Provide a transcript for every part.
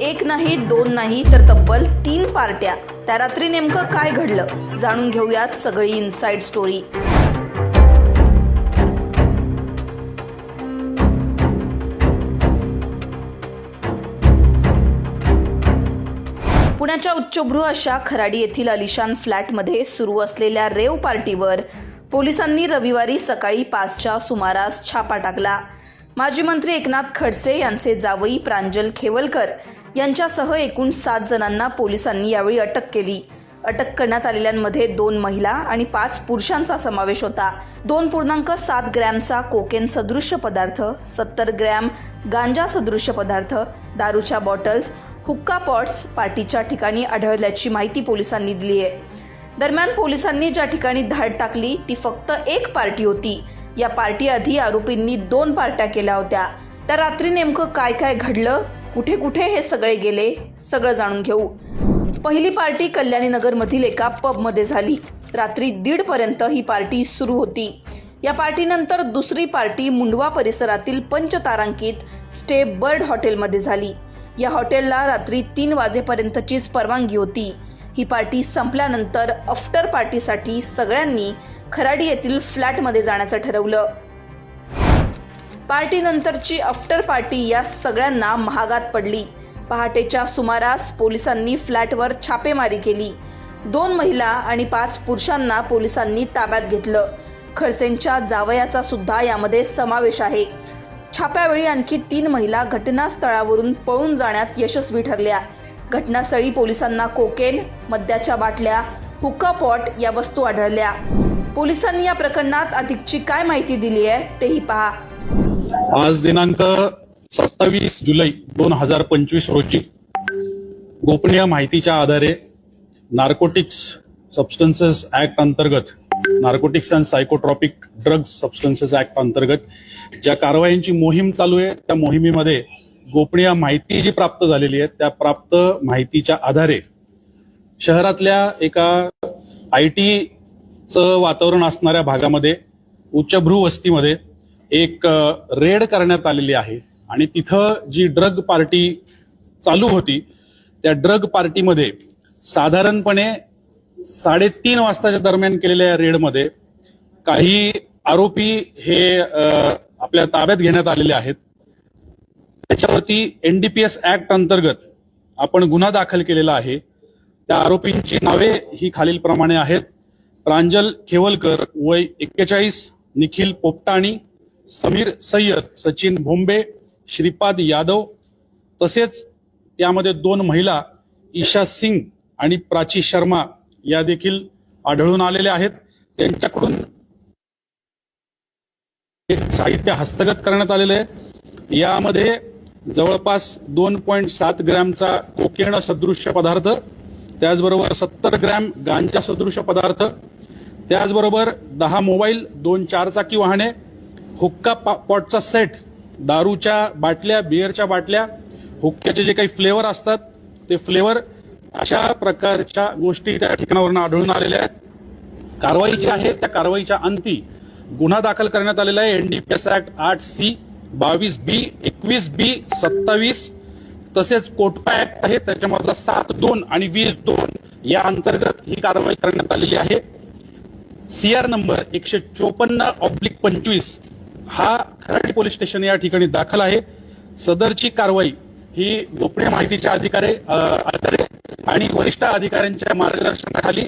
एक नाही दोन नाही तर तब्बल तीन पार्ट्या. त्या रात्री नेमकं काय घडलं? जाणून घेऊयात सगळी इनसाइड स्टोरी पुण्याच्या उच्चभ्रू अशा खराडी येथील अलिशान फ्लॅटमध्ये सुरू असलेल्या रेव पार्टीवर पोलिसांनी रविवारी सकाळी पाचच्या सुमारास छापा टाकला. माजी मंत्री एकनाथ खडसे यांचे जावई प्रांजल खेवलकर यांच्यासह एकूण सात जणांना पोलिसांनी यावेळी अटक केली. अटक करण्यात आलेल्यांमध्ये दोन महिला आणि पाच पुरुषांचा समावेश होता. दोन पूर्णांक सात ग्रॅमचा कोकेन सदृश्य पदार्थ सत्तर ग्रॅम गांजा सदृश्य पदार्थ दारूच्या बॉटल्स हुक्का पॉट्स पार्टीच्या ठिकाणी आढळल्याची माहिती पोलिसांनी दिली आहे. दरम्यान पोलिसांनी ज्या ठिकाणी धाड टाकली ती फक्त एक पार्टी होती. या पार्टीआधी आरोपींनी दोन पार्ट्या केल्या होत्या. त्या रात्री नेमकं काय काय घडलं कुठे कुठे हे सगळे गेले सगळं जाणून घेऊ. पहिली पार्टी कल्याणीनगरमधील एका पबमध्ये झाली. रात्री दीड पर्यंत ही पार्टी सुरू होती. या पार्टीनंतर दुसरी पार्टी मुंडवा परिसरातील पंचतारांकित स्टे बर्ड हॉटेलमध्ये झाली. या हॉटेलला रात्री तीन वाजेपर्यंतचीच परवानगी होती. ही पार्टी संपल्यानंतर आफ्टर पार्टीसाठी सगळ्यांनी खराडी येथील फ्लॅटमध्ये जाण्याचं ठरवलं. पार्टीनंतरची आफ्टर पार्टी या सगळ्यांना महागात पडली. पहाटेच्या सुमारास पोलिसांनी फ्लॅटवर छापेमारी केली. दोन महिला आणि पाच पुरुषांना पोलिसांनी ताब्यात घेतलं. खडसेंच्या जावयाचा सुद्धा यामध्ये समावेश आहे. छाप्यावेळी आणखी तीन महिला घटनास्थळावरून पळून जाण्यात यशस्वी ठरल्या. घटनास्थळी पोलिसांना कोकेन मद्याच्या बाटल्या हुक्का पॉट या वस्तू आढळल्या. पोलिसांनी या प्रकरणात अधिकची काय माहिती दिली आहे तेही पहा. आज दिनांक सत्तावीस जुलै दोन हजार पंचवीस रोजी गोपनीय माहितीच्या आधारे नार्कोटिक्स सबस्टन्सेस ऍक्ट अंतर्गत narcotics and psychotropic drugs substances act अंतर्गत ज्या कारवायांची मोहीम चालू आहे त्या मोहिमेमध्ये गोपनीय माहिती जी प्राप्त झालेली आहे त्या प्राप्त माहितीच्या आधारे शहरातल्या एका आय टीचं वातावरण असणाऱ्या भागामध्ये उच्चभ्रू वस्तीमध्ये एक रेड करण्यात आलेली आहे. आणि तिथं जी ड्रग पार्टी चालू होती त्या ड्रग पार्टीमध्ये साधारणपणे साडेतीन वाजताच्या दरम्यान केलेल्या या रेडमध्ये काही आरोपी हे आपल्या ताब्यात घेण्यात आलेले आहेत. त्याच्यावरती एनडीपीएस ऍक्ट अंतर्गत आपण गुन्हा दाखल केलेला आहे. त्या आरोपींची नावे ही खालीलप्रमाणे आहेत. प्रांजल खेवलकर वय एक्केचाळीस निखिल पोपटाणी समीर सय्यद सचिन भोंबे श्रीपाद यादव तसेच त्यामध्ये दोन महिला ईशा सिंग आणि प्राची शर्मा या देखील आढळून आलेल्या आहेत. त्यांच्याकडून एक साहित्य हस्तगत करण्यात आलेलं आहे. यामध्ये जवळपास दोन पॉईंट सात ग्रॅमचा कोकेण सदृश्य पदार्थ त्याचबरोबर सत्तर ग्रॅम गांजा सदृश पदार्थ त्याचबरोबर दहा मोबाईल दोन चारचाकी वाहने हुक्का पा- पॉटचा सेट दारूच्या बाटल्या बिअरच्या बाटल्या हुक्क्याचे जे काही फ्लेवर असतात ते फ्लेवर अशा प्रकारच्या गोष्टी त्या ठिकाणावरून आढळून आलेल्या आहेत. कारवाई जी आहे त्या कारवाईच्या अंती गुन्हा दाखल करण्यात आलेला आहे. एनडीपीएस ऍक्ट आठ सी बावीस बी एकवीस बी सत्तावीस. तसेच कोटपा ऍक्ट आहे त्याच्यामधला सात दोन आणि वीस दोन या अंतर्गत ही कारवाई करण्यात आलेली आहे. सीआर नंबर एकशे चोपन्न ऑब्लिक पंचवीस. हा खराडी पोलीस स्टेशन या ठिकाणी दाखल आहे. सदरची कारवाई ही गोपनीय माहितीच्या अधिकारी आधारे आणि वरिष्ठ अधिकाऱ्यांच्या मार्गदर्शनाखाली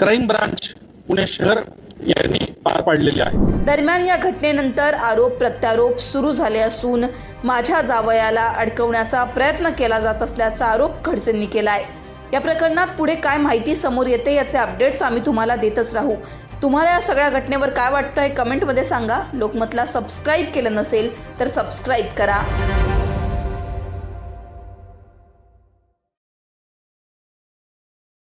क्राईम ब्रांच पुणे शहर यांनी पार पाडलेली आहे. दरम्यान या घटनेनंतर आरोप प्रत्यारोप सुरू झाले असून माझ्या जावयाला अडकवण्याचा प्रयत्न केला जात असल्याचा आरोप खडसेंनी केलाय. या प्रकरणात पुढे काय माहिती समोर येते याचे अपडेट्स आम्ही तुम्हाला देतच राहू. तुम्हाला या सगळ्या घटनेवर काय वाटतं हे कमेंटमध्ये सांगा. लोकमतला सबस्क्राईब केलं नसेल तर सबस्क्राईब करा.